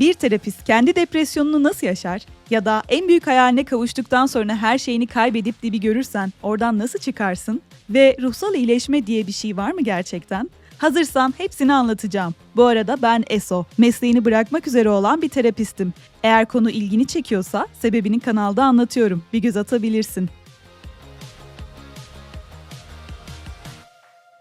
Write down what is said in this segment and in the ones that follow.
Bir terapist kendi depresyonunu nasıl yaşar? Ya da en büyük hayaline kavuştuktan sonra her şeyini kaybedip dibi görürsen oradan nasıl çıkarsın? Ve ruhsal iyileşme diye bir şey var mı gerçekten? Hazırsan hepsini anlatacağım. Bu arada ben Eso, mesleğini bırakmak üzere olan bir terapistim. Eğer konu ilgini çekiyorsa sebebini kanalda anlatıyorum. Bir göz atabilirsin.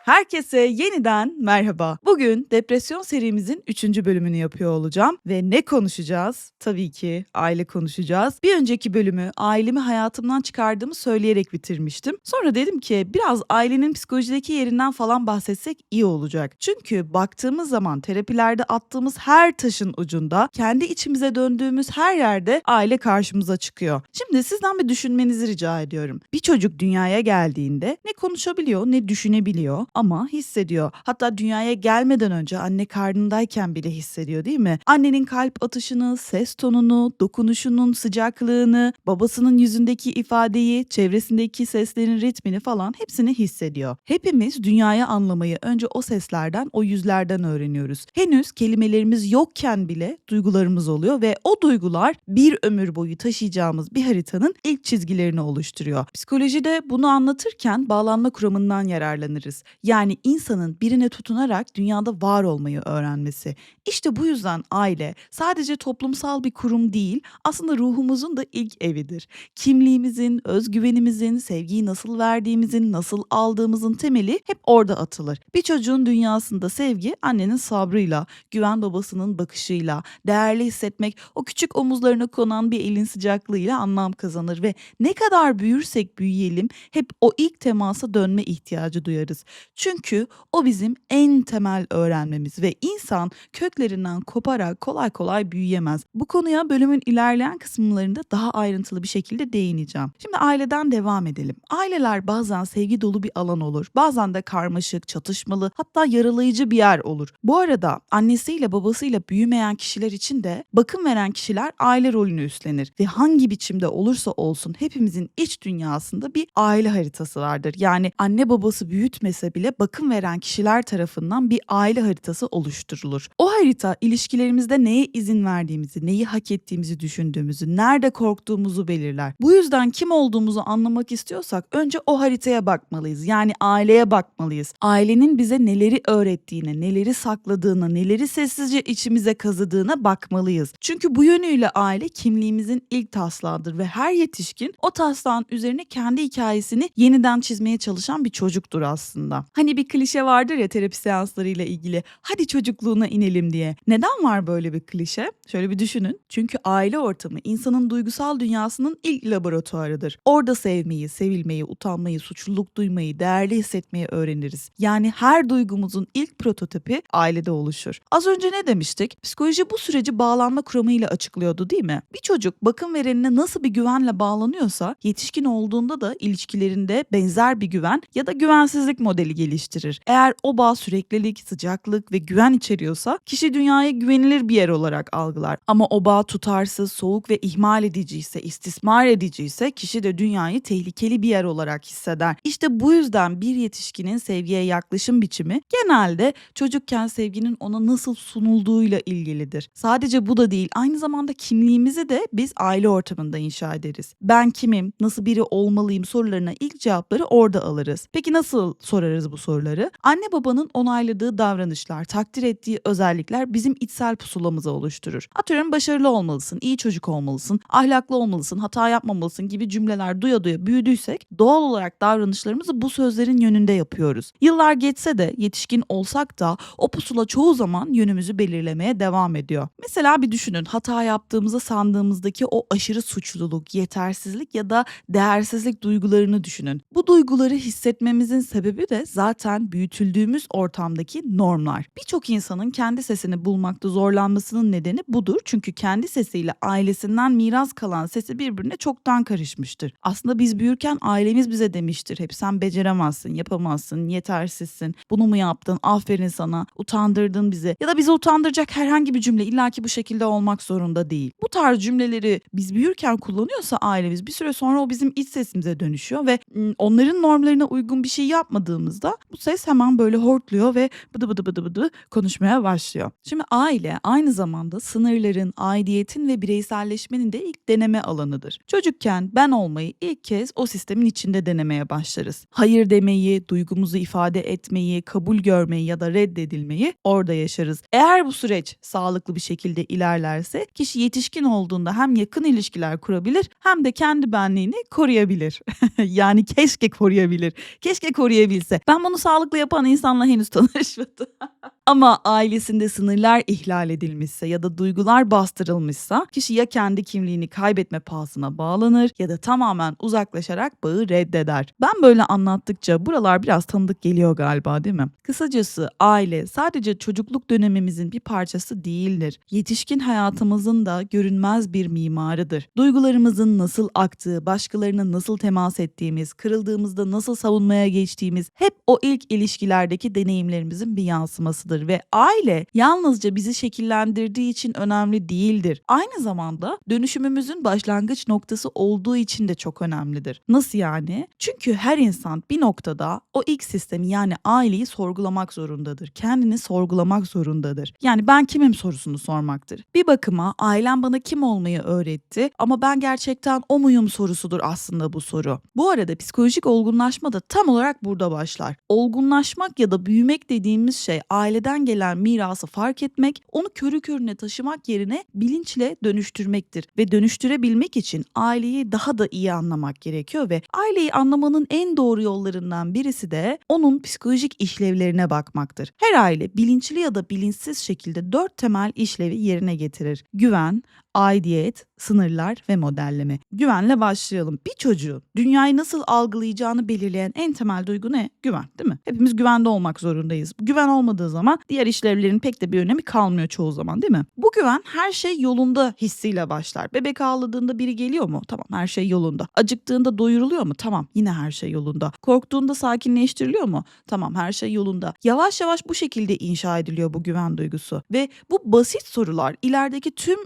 Herkese yeniden merhaba. Bugün depresyon serimizin 3. bölümünü yapıyor olacağım ve ne konuşacağız? Tabii ki aile konuşacağız. Bir önceki bölümü ailemi hayatımdan çıkardığımı söyleyerek bitirmiştim. Sonra dedim ki biraz ailenin psikolojideki yerinden falan bahsetsek iyi olacak. Çünkü baktığımız zaman terapilerde attığımız her taşın ucunda, kendi içimize döndüğümüz her yerde aile karşımıza çıkıyor. Şimdi sizden bir düşünmenizi rica ediyorum. Bir çocuk dünyaya geldiğinde ne konuşabiliyor ne düşünebiliyor ama hissediyor. Hatta dünyaya gelmeden önce anne karnındayken bile hissediyor değil mi? Annenin kalp atışını, ses tonunu, dokunuşunun sıcaklığını, babasının yüzündeki ifadeyi, çevresindeki seslerin ritmini falan hepsini hissediyor. Hepimiz dünyayı anlamayı önce o seslerden, o yüzlerden öğreniyoruz. Henüz kelimelerimiz yokken bile duygularımız oluyor ve o duygular bir ömür boyu taşıyacağımız bir haritanın ilk çizgilerini oluşturuyor. Psikolojide bunu anlatırken bağlanma kuramından yararlanırız. Yani insanın birine tutunarak dünyada var olmayı öğrenmesi. İşte bu yüzden aile sadece toplumsal bir kurum değil, aslında ruhumuzun da ilk evidir. Kimliğimizin, özgüvenimizin, sevgiyi nasıl verdiğimizin, nasıl aldığımızın temeli hep orada atılır. Bir çocuğun dünyasında sevgi annenin sabrıyla, güven babasının bakışıyla, değerli hissetmek o küçük omuzlarına konan bir elin sıcaklığıyla anlam kazanır ve ne kadar büyürsek büyüyelim hep o ilk temasa dönme ihtiyacı duyarız. Çünkü o bizim en temel öğrenmemiz ve insan köklerinden koparak kolay kolay büyüyemez. Bu konuya bölümün ilerleyen kısımlarında daha ayrıntılı bir şekilde değineceğim. Şimdi aileden devam edelim. Aileler bazen sevgi dolu bir alan olur. Bazen de karmaşık, çatışmalı, hatta yaralayıcı bir yer olur. Bu arada annesiyle babasıyla büyümeyen kişiler için de bakım veren kişiler aile rolünü üstlenir ve hangi biçimde olursa olsun hepimizin iç dünyasında bir aile haritası vardır. Yani anne babası büyütmese bile bakım veren kişiler tarafından bir aile haritası oluşturulur. O harita ilişkilerimizde neye izin verdiğimizi, neyi hak ettiğimizi düşündüğümüzü, nerede korktuğumuzu belirler. Bu yüzden kim olduğumuzu anlamak istiyorsak önce o haritaya bakmalıyız. Yani aileye bakmalıyız. Ailenin bize neleri öğrettiğine, neleri sakladığına, neleri sessizce içimize kazıdığına bakmalıyız. Çünkü bu yönüyle aile kimliğimizin ilk taslağıdır ve her yetişkin o taslağın üzerine kendi hikayesini yeniden çizmeye çalışan bir çocuktur aslında. Hani bir klişe vardır ya terapi seanslarıyla ilgili. Hadi çocukluğuna inelim diye. Neden var böyle bir klişe? Şöyle bir düşünün. Çünkü aile ortamı insanın duygusal dünyasının ilk laboratuvarıdır. Orada sevmeyi, sevilmeyi, utanmayı, suçluluk duymayı, değerli hissetmeyi öğreniriz. Yani her duygumuzun ilk prototipi ailede oluşur. Az önce ne demiştik? Psikoloji bu süreci bağlanma kuramıyla açıklıyordu değil mi? Bir çocuk bakım verenine nasıl bir güvenle bağlanıyorsa yetişkin olduğunda da ilişkilerinde benzer bir güven ya da güvensizlik modeli geliştirir. Eğer o bağ süreklilik, sıcaklık ve güven içeriyorsa kişi dünyayı güvenilir bir yer olarak algılar. Ama o bağ tutarsız, soğuk ve ihmal edici ise, istismar edici ise kişi de dünyayı tehlikeli bir yer olarak hisseder. İşte bu yüzden bir yetişkinin sevgiye yaklaşım biçimi genelde çocukken sevginin ona nasıl sunulduğuyla ilgilidir. Sadece bu da değil, aynı zamanda kimliğimizi de biz aile ortamında inşa ederiz. Ben kimim, nasıl biri olmalıyım sorularına ilk cevapları orada alırız. Peki nasıl sorarız bu soruları? Anne babanın onayladığı davranışlar, takdir ettiği özellikler bizim içsel pusulamızı oluşturur. Atıyorum başarılı olmalısın, iyi çocuk olmalısın, ahlaklı olmalısın, hata yapmamalısın gibi cümleler duya duya büyüdüysek doğal olarak davranışlarımızı bu sözlerin yönünde yapıyoruz. Yıllar geçse de yetişkin olsak da o pusula çoğu zaman yönümüzü belirlemeye devam ediyor. Mesela bir düşünün hata yaptığımızı sandığımızdaki o aşırı suçluluk, yetersizlik ya da değersizlik duygularını düşünün. Bu duyguları hissetmemizin sebebi de zaten büyütüldüğümüz ortamdaki normlar. Birçok insanın kendi sesini bulmakta zorlanmasının nedeni budur. Çünkü kendi sesiyle ailesinden miras kalan sesi birbirine çoktan karışmıştır. Aslında biz büyürken ailemiz bize demiştir. Hep sen beceremezsin, yapamazsın, yetersizsin. Bunu mu yaptın? Aferin sana. Utandırdın bizi. Ya da bizi utandıracak herhangi bir cümle illaki bu şekilde olmak zorunda değil. Bu tarz cümleleri biz büyürken kullanıyorsa ailemiz bir süre sonra o bizim iç sesimize dönüşüyor ve ım, onların normlarına uygun bir şey yapmadığımızda aldığımızda bu ses hemen böyle hortluyor ve bıdı bıdı bıdı bıdı konuşmaya başlıyor. Şimdi aile aynı zamanda sınırların, aidiyetin ve bireyselleşmenin de ilk deneme alanıdır. Çocukken ben olmayı ilk kez o sistemin içinde denemeye başlarız. Hayır demeyi, duygumuzu ifade etmeyi, kabul görmeyi ya da reddedilmeyi orada yaşarız. Eğer bu süreç sağlıklı bir şekilde ilerlerse kişi yetişkin olduğunda hem yakın ilişkiler kurabilir hem de kendi benliğini koruyabilir. yani keşke koruyabilir. Keşke koruyabilse. Ben bunu sağlıklı yapan insanla henüz tanışmadım. Ama ailesinde sınırlar ihlal edilmişse ya da duygular bastırılmışsa kişi ya kendi kimliğini kaybetme pahasına bağlanır ya da tamamen uzaklaşarak bağı reddeder. Ben böyle anlattıkça buralar biraz tanıdık geliyor galiba değil mi? Kısacası aile sadece çocukluk dönemimizin bir parçası değildir. Yetişkin hayatımızın da görünmez bir mimarıdır. Duygularımızın nasıl aktığı, başkalarına nasıl temas ettiğimiz, kırıldığımızda nasıl savunmaya geçtiğimiz hep o ilk ilişkilerdeki deneyimlerimizin bir yansımasıdır ve aile yalnızca bizi şekillendirdiği için önemli değildir. Aynı zamanda dönüşümümüzün başlangıç noktası olduğu için de çok önemlidir. Nasıl yani? Çünkü her insan bir noktada o ilk sistemi yani aileyi sorgulamak zorundadır. Kendini sorgulamak zorundadır. Yani ben kimim sorusunu sormaktır. Bir bakıma ailem bana kim olmayı öğretti ama ben gerçekten o muyum sorusudur aslında bu soru. Bu arada psikolojik olgunlaşma da tam olarak burada başlar. Olgunlaşmak ya da büyümek dediğimiz şey aileden gelen mirası fark etmek, onu körü körüne taşımak yerine bilinçle dönüştürmektir. Ve dönüştürebilmek için aileyi daha da iyi anlamak gerekiyor ve aileyi anlamanın en doğru yollarından birisi de onun psikolojik işlevlerine bakmaktır. Her aile bilinçli ya da bilinçsiz şekilde dört temel işlevi yerine getirir. Güven, aidiyet, sınırlar ve modelleme. Güvenle başlayalım. Bir çocuğu dünyayı nasıl algılayacağını belirleyen en temel duygu ne? Güven değil mi? Hepimiz güvende olmak zorundayız. Güven olmadığı zaman diğer işlevlerin pek de bir önemi kalmıyor çoğu zaman değil mi? Bu güven her şey yolunda hissiyle başlar. Bebek ağladığında biri geliyor mu? Tamam her şey yolunda. Acıktığında doyuruluyor mu? Tamam yine her şey yolunda. Korktuğunda sakinleştiriliyor mu? Tamam her şey yolunda. Yavaş yavaş bu şekilde inşa ediliyor bu güven duygusu. Ve bu basit sorular ilerideki tüm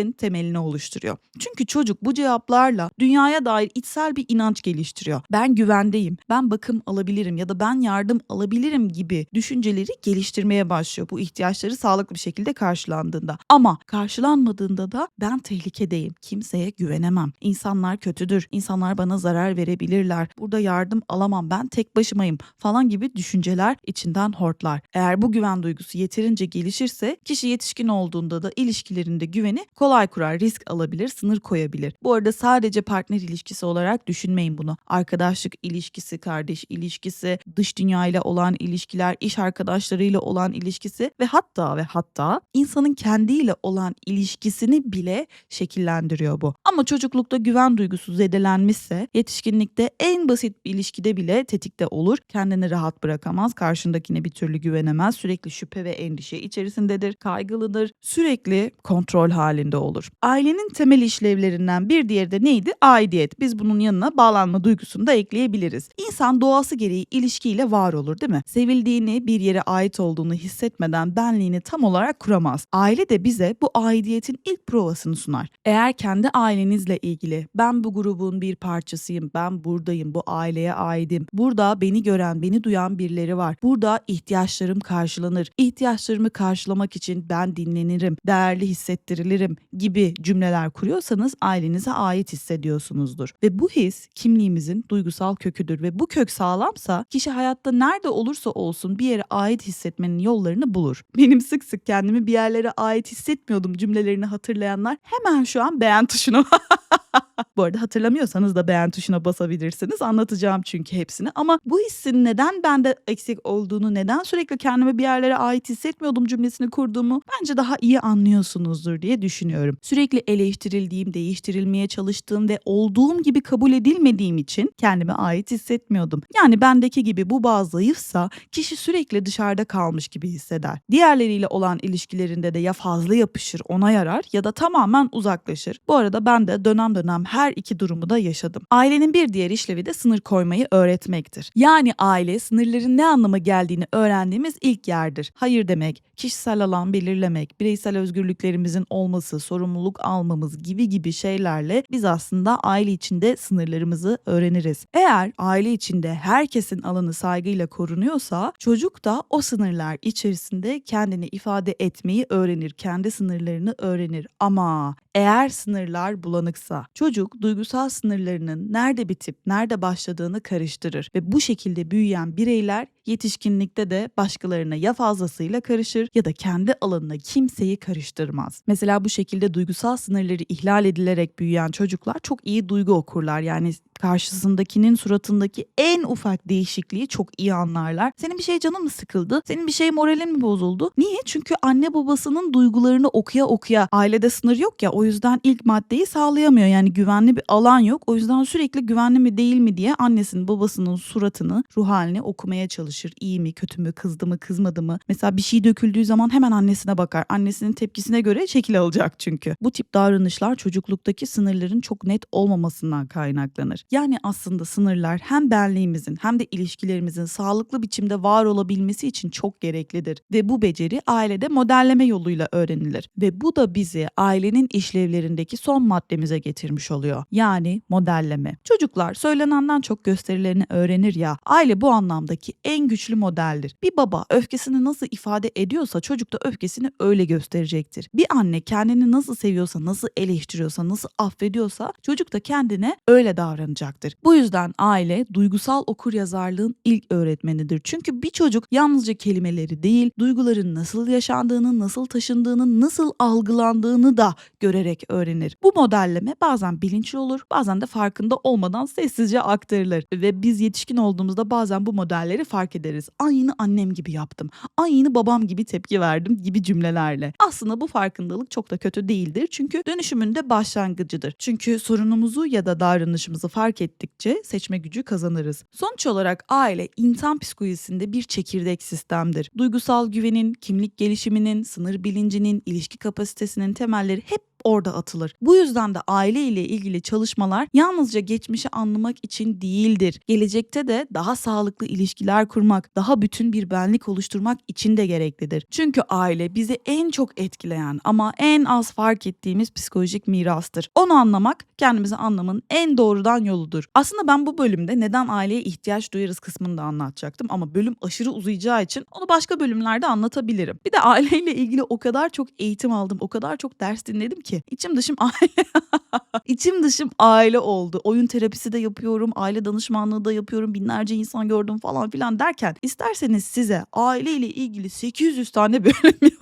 ilişkilerin temelini oluşturuyor. Çünkü çocuk bu cevaplarla dünyaya dair içsel bir inanç geliştiriyor. Ben güvendeyim, ben bakım alabilirim ya da ben yardım alabilirim gibi düşünceleri geliştirmeye başlıyor bu ihtiyaçları sağlıklı bir şekilde karşılandığında. Ama karşılanmadığında da ben tehlikedeyim, kimseye güvenemem. İnsanlar kötüdür, insanlar bana zarar verebilirler, burada yardım alamam, ben tek başımayım falan gibi düşünceler içinden hortlar. Eğer bu güven duygusu yeterince gelişirse kişi yetişkin olduğunda da ilişkilerinde güveni kolay kurar, risk alabilir, sınır koyabilir. Bu arada sadece partner ilişkisi olarak düşünmeyin bunu. Arkadaşlık ilişkisi, kardeş ilişkisi, dış dünyayla olan ilişkiler, iş arkadaşlarıyla olan ilişkisi ve hatta ve hatta insanın kendiyle olan ilişkisini bile şekillendiriyor bu. Ama çocuklukta güven duygusu zedelenmişse yetişkinlikte en basit bir ilişkide bile tetikte olur. Kendini rahat bırakamaz, karşındakine bir türlü güvenemez, sürekli şüphe ve endişe içerisindedir, kaygılıdır, sürekli kontrol halinde olur. Ailenin temel işlevlerinden bir diğeri de neydi? Aidiyet. Biz bunun yanına bağlanma duygusunu da ekleyebiliriz. İnsan doğası gereği ilişkiyle var olur değil mi? Sevildiğini, bir yere ait olduğunu hissetmeden benliğini tam olarak kuramaz. Aile de bize bu aidiyetin ilk provasını sunar. Eğer kendi ailenizle ilgili ben bu grubun bir parçasıyım, ben buradayım, bu aileye aidim. Burada beni gören, beni duyan birileri var. Burada ihtiyaçlarım karşılanır. İhtiyaçlarımı karşılamak için ben dinlenirim, değerli hissettirilirim gibi cümleler kuruyorsanız ailenize ait hissediyorsunuzdur. Ve bu his kimliğimizin duygusal köküdür ve bu kök sağlamsa kişi hayatta nerede olursa olsun bir yere ait hissetmenin yollarını bulur. Benim sık sık kendimi bir yerlere ait hissetmiyordum cümlelerini hatırlayanlar hemen şu an beğen tuşuna Bu arada hatırlamıyorsanız da beğen tuşuna basabilirsiniz. Anlatacağım çünkü hepsini. Ama bu hissin neden bende eksik olduğunu, neden sürekli kendimi bir yerlere ait hissetmiyordum cümlesini kurduğumu bence daha iyi anlıyorsunuzdur diye düşünüyorum. Sürekli eleştirildiğim, değiştirilmeye çalıştığım ve olduğum gibi kabul edilmediğim için kendime ait hissetmiyordum. Yani bendeki gibi bu bağ zayıfsa kişi sürekli dışarıda kalmış gibi hisseder. Diğerleriyle olan ilişkilerinde de ya fazla yapışır, ona yarar ya da tamamen uzaklaşır. Bu arada ben de dönem dönem her iki durumu da yaşadım. Ailenin bir diğer işlevi de sınır koymayı öğretmektir. Yani aile sınırların ne anlama geldiğini öğrendiğimiz ilk yerdir. Hayır demek, kişisel alan belirlemek, bireysel özgürlüklerimizin olması, sorumluluk almamız gibi gibi şeylerle biz aslında aile içinde sınırlarımızı öğreniriz. Eğer aile içinde herkesin alanı saygıyla korunuyorsa çocuk da o sınırlar içerisinde kendini ifade etmeyi öğrenir, kendi sınırlarını öğrenir. Ama eğer sınırlar bulanıksa çocuk duygusal sınırlarının nerede bitip nerede başladığını karıştırır ve bu şekilde büyüyen bireyler yetişkinlikte de başkalarına ya fazlasıyla karışır ya da kendi alanına kimseyi karıştırmaz. Mesela bu şekilde duygusal sınırları ihlal edilerek büyüyen çocuklar çok iyi duygu okurlar. Yani karşısındakinin suratındaki en ufak değişikliği çok iyi anlarlar. Senin bir şey canın mı sıkıldı? Senin bir şey moralin mi bozuldu? Niye? Çünkü anne babasının duygularını okuya okuya ailede sınır yok ya o yüzden ilk maddeyi sağlayamıyor. Yani güvenli bir alan yok. O yüzden sürekli güvenli mi değil mi diye annesinin babasının suratını, ruh halini okumaya çalışır. İyi mi, kötü mü, kızdı mı, kızmadı mı? Mesela bir şey döküldüğü zaman hemen annesine bakar. Annesinin tepkisine göre şekil alacak çünkü. Bu tip davranışlar çocukluktaki sınırların çok net olmamasından kaynaklanır. Yani aslında sınırlar hem benliğimizin hem de ilişkilerimizin sağlıklı biçimde var olabilmesi için çok gereklidir. Ve bu beceri ailede modelleme yoluyla öğrenilir. Ve bu da bizi ailenin işlevlerindeki son maddemize getirmiş oluyor. Yani modelleme. Çocuklar söylenenden çok gösterilerini öğrenir ya. Aile bu anlamdaki en güçlü modeldir. Bir baba öfkesini nasıl ifade ediyorsa çocuk da öfkesini öyle gösterecektir. Bir anne kendini nasıl seviyorsa, nasıl eleştiriyorsa, nasıl affediyorsa çocuk da kendine öyle davranacaktır. Bu yüzden aile duygusal okur yazarlığın ilk öğretmenidir. Çünkü bir çocuk yalnızca kelimeleri değil, duyguların nasıl yaşandığını, nasıl taşındığını, nasıl algılandığını da görerek öğrenir. Bu modelleme bazen bilinçli olur, bazen de farkında olmadan sessizce aktarılır ve biz yetişkin olduğumuzda bazen bu modelleri fark ederiz. Aynı annem gibi yaptım, aynı babam gibi tepki verdim gibi cümlelerle. Aslında bu farkındalık çok da kötü değildir çünkü dönüşümün de başlangıcıdır. Çünkü sorunumuzu ya da davranışımızı fark ettikçe seçme gücü kazanırız. Sonuç olarak aile insan psikolojisinde bir çekirdek sistemdir. Duygusal güvenin, kimlik gelişiminin, sınır bilincinin, ilişki kapasitesinin temelleri hep orada atılır. Bu yüzden de aile ile ilgili çalışmalar yalnızca geçmişi anlamak için değildir. Gelecekte de daha sağlıklı ilişkiler kurmak, daha bütün bir benlik oluşturmak için de gereklidir. Çünkü aile bizi en çok etkileyen ama en az fark ettiğimiz psikolojik mirastır. Onu anlamak kendimizi anlamanın en doğrudan yoludur. Aslında ben bu bölümde neden aileye ihtiyaç duyarız kısmını da anlatacaktım ama bölüm aşırı uzayacağı için onu başka bölümlerde anlatabilirim. Bir de aileyle ilgili o kadar çok eğitim aldım, o kadar çok ders dinledim ki içim dışım aile. içim dışım aile oldu. Oyun terapisi de yapıyorum, aile danışmanlığı da yapıyorum, binlerce insan gördüm falan filan derken isterseniz size aileyle ilgili 800 tane bölüm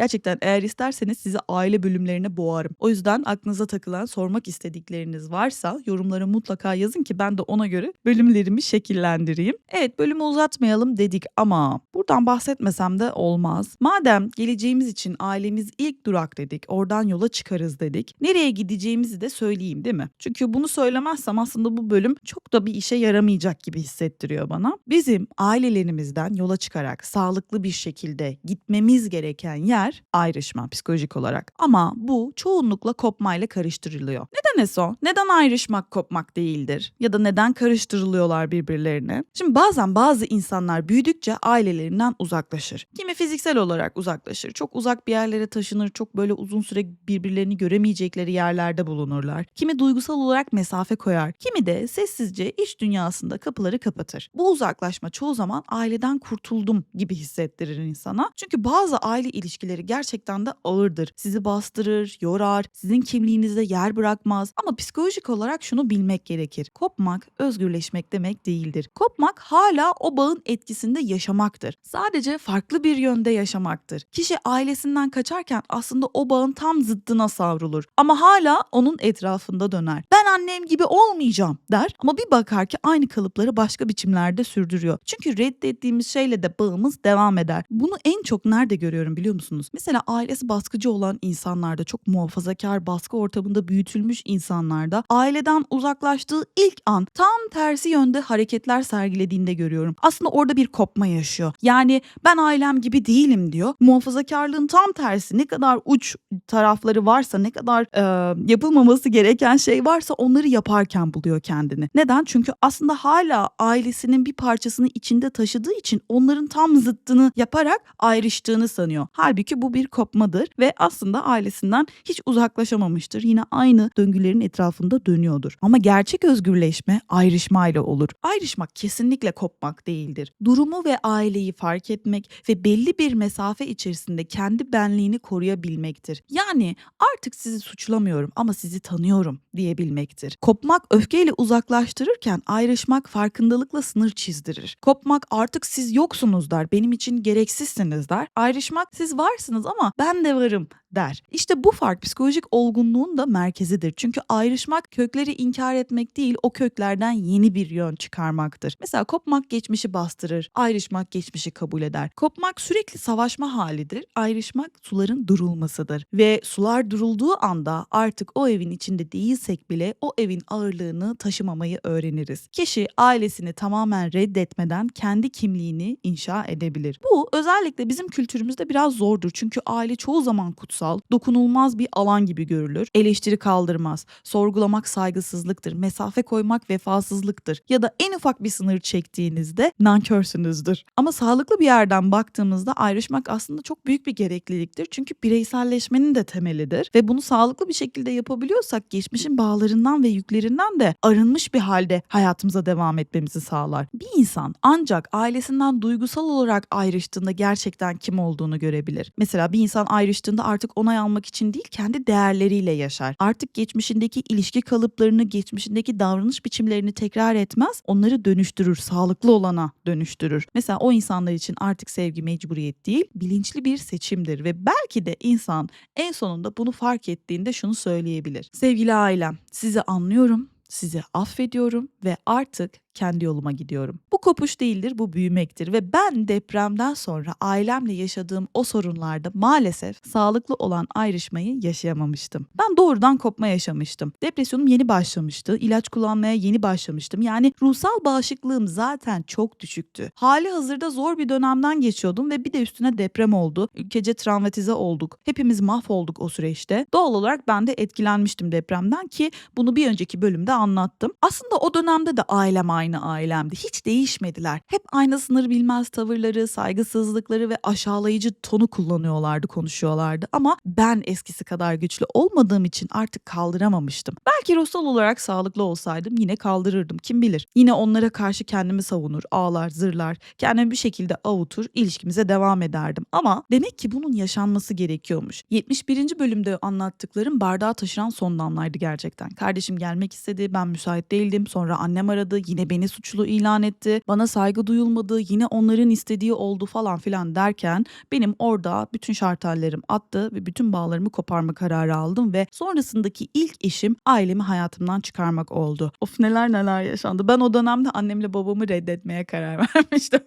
Gerçekten eğer isterseniz sizi aile bölümlerine boğarım. O yüzden aklınıza takılan, sormak istedikleriniz varsa yorumlara mutlaka yazın ki ben de ona göre bölümlerimi şekillendireyim. Evet bölümü uzatmayalım dedik ama buradan bahsetmesem de olmaz. Madem geleceğimiz için ailemiz ilk durak dedik, oradan yola çıkarız dedik. Nereye gideceğimizi de söyleyeyim değil mi? Çünkü bunu söylemezsem aslında bu bölüm çok da bir işe yaramayacak gibi hissettiriyor bana. Bizim ailelerimizden yola çıkarak sağlıklı bir şekilde gitmemiz gereken yer ayrışma psikolojik olarak. Ama bu çoğunlukla kopmayla karıştırılıyor. Neden Eso? Neden ayrışmak kopmak değildir? Ya da neden karıştırılıyorlar birbirlerine? Şimdi bazen bazı insanlar büyüdükçe ailelerinden uzaklaşır. Kimi fiziksel olarak uzaklaşır. Çok uzak bir yerlere taşınır. Çok böyle uzun süre birbirlerini göremeyecekleri yerlerde bulunurlar. Kimi duygusal olarak mesafe koyar. Kimi de sessizce iş dünyasında kapıları kapatır. Bu uzaklaşma çoğu zaman aileden kurtuldum gibi hissettirir insana. Çünkü bazı aile ilişkileri gerçekten de ağırdır. Sizi bastırır, yorar, sizin kimliğinizde yer bırakmaz. Ama psikolojik olarak şunu bilmek gerekir. Kopmak, özgürleşmek demek değildir. Kopmak hala o bağın etkisinde yaşamaktır. Sadece farklı bir yönde yaşamaktır. Kişi ailesinden kaçarken aslında o bağın tam zıddına savrulur. Ama hala onun etrafında döner. Ben annem gibi olmayacağım der ama bir bakar ki aynı kalıpları başka biçimlerde sürdürüyor. Çünkü reddettiğimiz şeyle de bağımız devam eder. Bunu en çok nerede görüyorum biliyor musunuz? Musunuz? Mesela ailesi baskıcı olan insanlarda, çok muhafazakar, baskı ortamında büyütülmüş insanlarda aileden uzaklaştığı ilk an tam tersi yönde hareketler sergilediğinde görüyorum. Aslında orada bir kopma yaşıyor. Yani ben ailem gibi değilim diyor. Muhafazakarlığın tam tersi ne kadar uç tarafları varsa, ne kadar e, yapılmaması gereken şey varsa onları yaparken buluyor kendini. Neden? Çünkü aslında hala ailesinin bir parçasını içinde taşıdığı için onların tam zıttını yaparak ayrıştığını sanıyor. Halbuki bu bir kopmadır ve aslında ailesinden hiç uzaklaşamamıştır. Yine aynı döngülerin etrafında dönüyordur. Ama gerçek özgürleşme ayrışmayla olur. Ayrışmak kesinlikle kopmak değildir. Durumu ve aileyi fark etmek ve belli bir mesafe içerisinde kendi benliğini koruyabilmektir. Yani artık sizi suçlamıyorum ama sizi tanıyorum diyebilmektir. Kopmak öfkeyle uzaklaştırırken ayrışmak farkındalıkla sınır çizdirir. Kopmak artık siz yoksunuz der, benim için gereksizsiniz der. Ayrışmak siz varsınız ama ben de varım der. İşte bu fark psikolojik olgunluğun da merkezidir. Çünkü ayrışmak kökleri inkar etmek değil, o köklerden yeni bir yön çıkarmaktır. Mesela kopmak geçmişi bastırır, ayrışmak geçmişi kabul eder. Kopmak sürekli savaşma halidir, ayrışmak suların durulmasıdır. Ve sular durulduğu anda artık o evin içinde değilsek bile o evin ağırlığını taşımamayı öğreniriz. Kişi ailesini tamamen reddetmeden kendi kimliğini inşa edebilir. Bu özellikle bizim kültürümüzde biraz zordur. Çünkü aile çoğu zaman kutsal, dokunulmaz bir alan gibi görülür. Eleştiri kaldırmaz. Sorgulamak saygısızlıktır. Mesafe koymak vefasızlıktır. Ya da en ufak bir sınır çektiğinizde nankörsünüzdür. Ama sağlıklı bir yerden baktığımızda ayrışmak aslında çok büyük bir gerekliliktir. Çünkü bireyselleşmenin de temelidir. Ve bunu sağlıklı bir şekilde yapabiliyorsak geçmişin bağlarından ve yüklerinden de arınmış bir halde hayatımıza devam etmemizi sağlar. Bir insan ancak ailesinden duygusal olarak ayrıştığında gerçekten kim olduğunu görebilir. Mesela bir insan ayrıştığında artık onay almak için değil kendi değerleriyle yaşar. Artık geçmişindeki ilişki kalıplarını, geçmişindeki davranış biçimlerini tekrar etmez. Onları dönüştürür, sağlıklı olana dönüştürür. Mesela o insanlar için artık sevgi mecburiyet değil, bilinçli bir seçimdir ve belki de insan en sonunda bunu fark ettiğinde şunu söyleyebilir. Sevgili ailem, sizi anlıyorum, sizi affediyorum ve artık kendi yoluma gidiyorum. Bu kopuş değildir, bu büyümektir ve ben depremden sonra ailemle yaşadığım o sorunlarda maalesef sağlıklı olan ayrışmayı yaşayamamıştım. Ben doğrudan kopma yaşamıştım. Depresyonum yeni başlamıştı, ilaç kullanmaya yeni başlamıştım. Yani ruhsal bağışıklığım zaten çok düşüktü. Hali hazırda zor bir dönemden geçiyordum ve bir de üstüne deprem oldu. Ülkece travmatize olduk. Hepimiz mahvolduk o süreçte. Doğal olarak ben de etkilenmiştim depremden ki bunu bir önceki bölümde anlattım. Aslında o dönemde de ailem aynı ailemdi. Hiç değişmediler. Hep aynı sınır bilmez tavırları, saygısızlıkları ve aşağılayıcı tonu kullanıyorlardı, konuşuyorlardı. Ama ben eskisi kadar güçlü olmadığım için artık kaldıramamıştım. Belki ruhsal olarak sağlıklı olsaydım yine kaldırırdım kim bilir. Yine onlara karşı kendimi savunur, ağlar, zırlar, kendimi bir şekilde avutur, ilişkimize devam ederdim. Ama demek ki bunun yaşanması gerekiyormuş. 71. bölümde anlattıklarım bardağı taşıran son damlaydı gerçekten. Kardeşim gelmek istedi, ben müsait değildim. Sonra annem aradı, yine beni suçlu ilan etti. Bana saygı duyulmadı, yine onların istediği oldu falan filan derken benim orada bütün şartellerim attı ve bütün bağlarımı koparma kararı aldım ve sonrasındaki ilk işim ailemi hayatımdan çıkarmak oldu. Of neler neler yaşandı. Ben o dönemde annemle babamı reddetmeye karar vermiştim.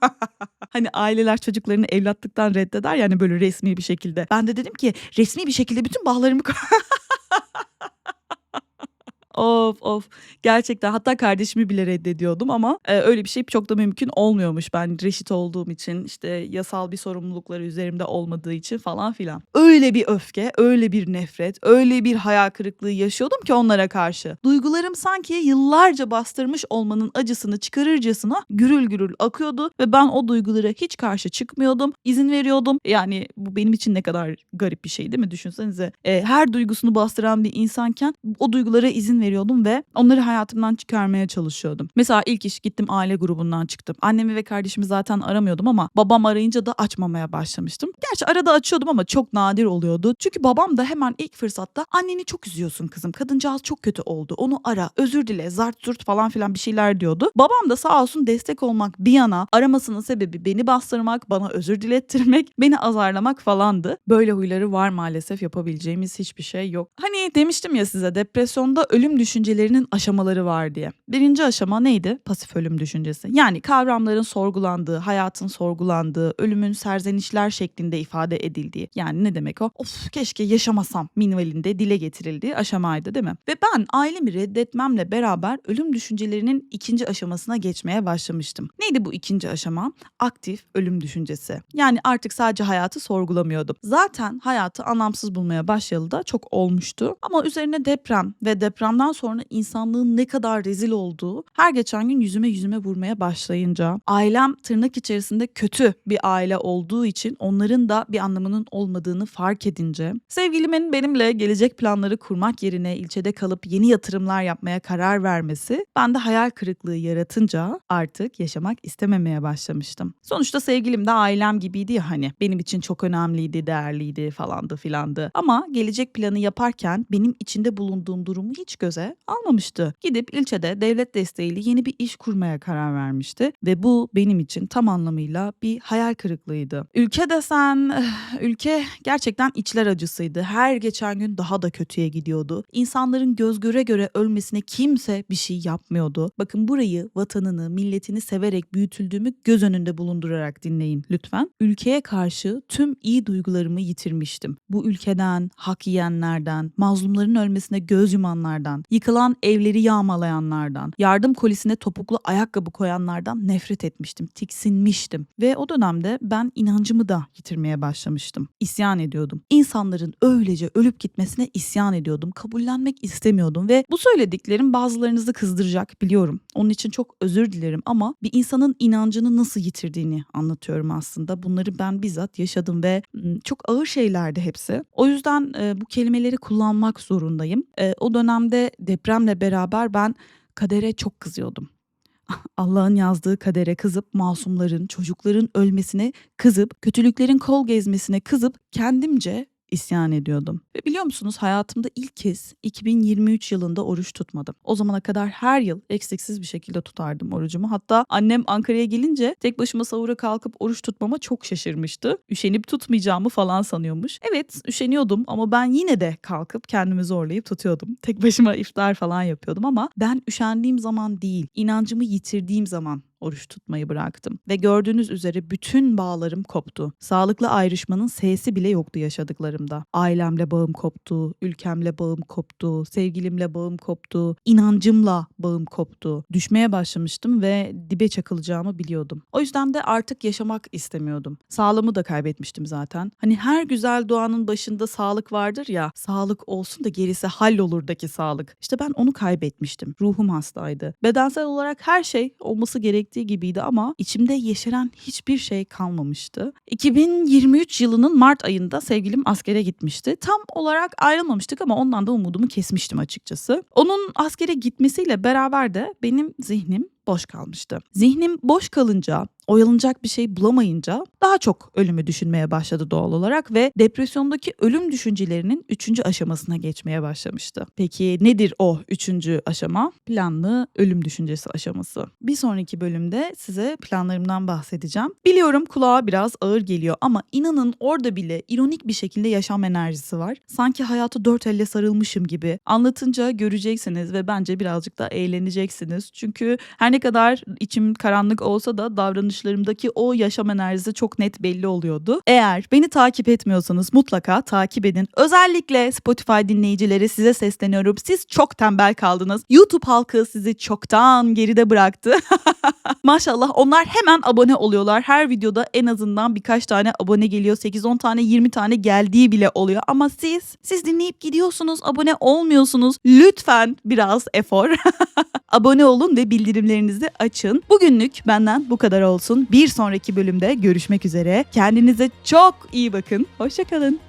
hani aileler çocuklarını evlatlıktan reddeder yani böyle resmi bir şekilde. Ben de dedim ki resmi bir şekilde bütün bağlarımı Of of gerçekten hatta kardeşimi bile reddediyordum ama e, öyle bir şey çok da mümkün olmuyormuş ben reşit olduğum için işte yasal bir sorumlulukları üzerimde olmadığı için falan filan. Öyle bir öfke, öyle bir nefret, öyle bir hayal kırıklığı yaşıyordum ki onlara karşı. Duygularım sanki yıllarca bastırmış olmanın acısını çıkarırcasına gürül gürül akıyordu ve ben o duygulara hiç karşı çıkmıyordum. izin veriyordum. Yani bu benim için ne kadar garip bir şey değil mi? Düşünsenize. E, her duygusunu bastıran bir insanken o duygulara izin veriyordum ve onları hayatımdan çıkarmaya çalışıyordum. Mesela ilk iş gittim aile grubundan çıktım. Annemi ve kardeşimi zaten aramıyordum ama babam arayınca da açmamaya başlamıştım. Gerçi arada açıyordum ama çok nadir oluyordu. Çünkü babam da hemen ilk fırsatta anneni çok üzüyorsun kızım. Kadıncağız çok kötü oldu. Onu ara, özür dile, zart zurt falan filan bir şeyler diyordu. Babam da sağ olsun destek olmak bir yana aramasının sebebi beni bastırmak, bana özür dilettirmek, beni azarlamak falandı. Böyle huyları var maalesef yapabileceğimiz hiçbir şey yok. Hani demiştim ya size depresyonda ölüm ölüm düşüncelerinin aşamaları var diye. Birinci aşama neydi? Pasif ölüm düşüncesi. Yani kavramların sorgulandığı, hayatın sorgulandığı, ölümün serzenişler şeklinde ifade edildiği. Yani ne demek o? Of keşke yaşamasam minvalinde dile getirildiği aşamaydı değil mi? Ve ben ailemi reddetmemle beraber ölüm düşüncelerinin ikinci aşamasına geçmeye başlamıştım. Neydi bu ikinci aşama? Aktif ölüm düşüncesi. Yani artık sadece hayatı sorgulamıyordum. Zaten hayatı anlamsız bulmaya başlayalı da çok olmuştu. Ama üzerine deprem ve depremden sonra insanlığın ne kadar rezil olduğu her geçen gün yüzüme yüzüme vurmaya başlayınca ailem tırnak içerisinde kötü bir aile olduğu için onların da bir anlamının olmadığını fark edince sevgilimin benimle gelecek planları kurmak yerine ilçede kalıp yeni yatırımlar yapmaya karar vermesi bende hayal kırıklığı yaratınca artık yaşamak istememeye başlamıştım. Sonuçta sevgilim de ailem gibiydi ya hani benim için çok önemliydi, değerliydi falandı filandı. Ama gelecek planı yaparken benim içinde bulunduğum durumu hiç göze almamıştı. Gidip ilçede devlet desteğiyle yeni bir iş kurmaya karar vermişti ve bu benim için tam anlamıyla bir hayal kırıklığıydı. Ülke desen ülke gerçekten içler acısıydı. Her geçen gün daha da kötüye gidiyordu. İnsanların göz göre göre ölmesine kimse bir şey yapmıyordu. Bakın burayı vatanını, milletini severek büyütüldüğümü göz önünde bulundurarak dinleyin lütfen. Ülkeye karşı tüm iyi duygularımı yitirmiştim. Bu ülkeden, hak yiyenlerden, mazlumların ölmesine göz yumanlardan, yıkılan evleri yağmalayanlardan, yardım kolisine topuklu ayakkabı koyanlardan nefret etmiştim, tiksinmiştim. Ve o dönemde ben inancımı da yitirmeye başlamıştım. İsyan ediyordum. İnsanların öylece ölüp gitmesine isyan ediyordum. Kabullenmek istemiyordum ve bu söylediklerim bazılarınızı kızdıracak biliyorum. Onun için çok özür dilerim ama bir insanın inancını nasıl yitirdiğini anlatıyorum aslında. Bunları ben bizzat yaşadım ve çok ağır şeylerdi hepsi. O yüzden e, bu kelimeleri kullanmak zorundayım. E, o dönemde depremle beraber ben kadere çok kızıyordum. Allah'ın yazdığı kadere kızıp masumların, çocukların ölmesine kızıp, kötülüklerin kol gezmesine kızıp kendimce isyan ediyordum. Ve biliyor musunuz hayatımda ilk kez 2023 yılında oruç tutmadım. O zamana kadar her yıl eksiksiz bir şekilde tutardım orucumu. Hatta annem Ankara'ya gelince tek başıma sahura kalkıp oruç tutmama çok şaşırmıştı. Üşenip tutmayacağımı falan sanıyormuş. Evet üşeniyordum ama ben yine de kalkıp kendimi zorlayıp tutuyordum. Tek başıma iftar falan yapıyordum ama ben üşendiğim zaman değil, inancımı yitirdiğim zaman oruç tutmayı bıraktım. Ve gördüğünüz üzere bütün bağlarım koptu. Sağlıklı ayrışmanın sesi bile yoktu yaşadıklarımda. Ailemle bağım koptu, ülkemle bağım koptu, sevgilimle bağım koptu, inancımla bağım koptu. Düşmeye başlamıştım ve dibe çakılacağımı biliyordum. O yüzden de artık yaşamak istemiyordum. Sağlığımı da kaybetmiştim zaten. Hani her güzel duanın başında sağlık vardır ya, sağlık olsun da gerisi hallolurdaki sağlık. İşte ben onu kaybetmiştim. Ruhum hastaydı. Bedensel olarak her şey olması gerektiği gibiydi ama içimde yeşeren hiçbir şey kalmamıştı. 2023 yılının Mart ayında sevgilim askere gitmişti. Tam olarak ayrılmamıştık ama ondan da umudumu kesmiştim açıkçası. Onun askere gitmesiyle beraber de benim zihnim boş kalmıştı. Zihnim boş kalınca, oyalanacak bir şey bulamayınca daha çok ölümü düşünmeye başladı doğal olarak ve depresyondaki ölüm düşüncelerinin üçüncü aşamasına geçmeye başlamıştı. Peki nedir o üçüncü aşama? Planlı ölüm düşüncesi aşaması. Bir sonraki bölümde size planlarımdan bahsedeceğim. Biliyorum kulağa biraz ağır geliyor ama inanın orada bile ironik bir şekilde yaşam enerjisi var. Sanki hayatı dört elle sarılmışım gibi. Anlatınca göreceksiniz ve bence birazcık da eğleneceksiniz. Çünkü her ne kadar içim karanlık olsa da davranışlarımdaki o yaşam enerjisi çok net belli oluyordu. Eğer beni takip etmiyorsanız mutlaka takip edin. Özellikle Spotify dinleyicileri size sesleniyorum. Siz çok tembel kaldınız. YouTube halkı sizi çoktan geride bıraktı. Maşallah onlar hemen abone oluyorlar. Her videoda en azından birkaç tane abone geliyor. 8-10 tane 20 tane geldiği bile oluyor. Ama siz, siz dinleyip gidiyorsunuz, abone olmuyorsunuz. Lütfen biraz efor. abone olun ve bildirimlerinizi açın. Bugünlük benden bu kadar olsun. Bir sonraki bölümde görüşmek üzere. Kendinize çok iyi bakın. Hoşçakalın.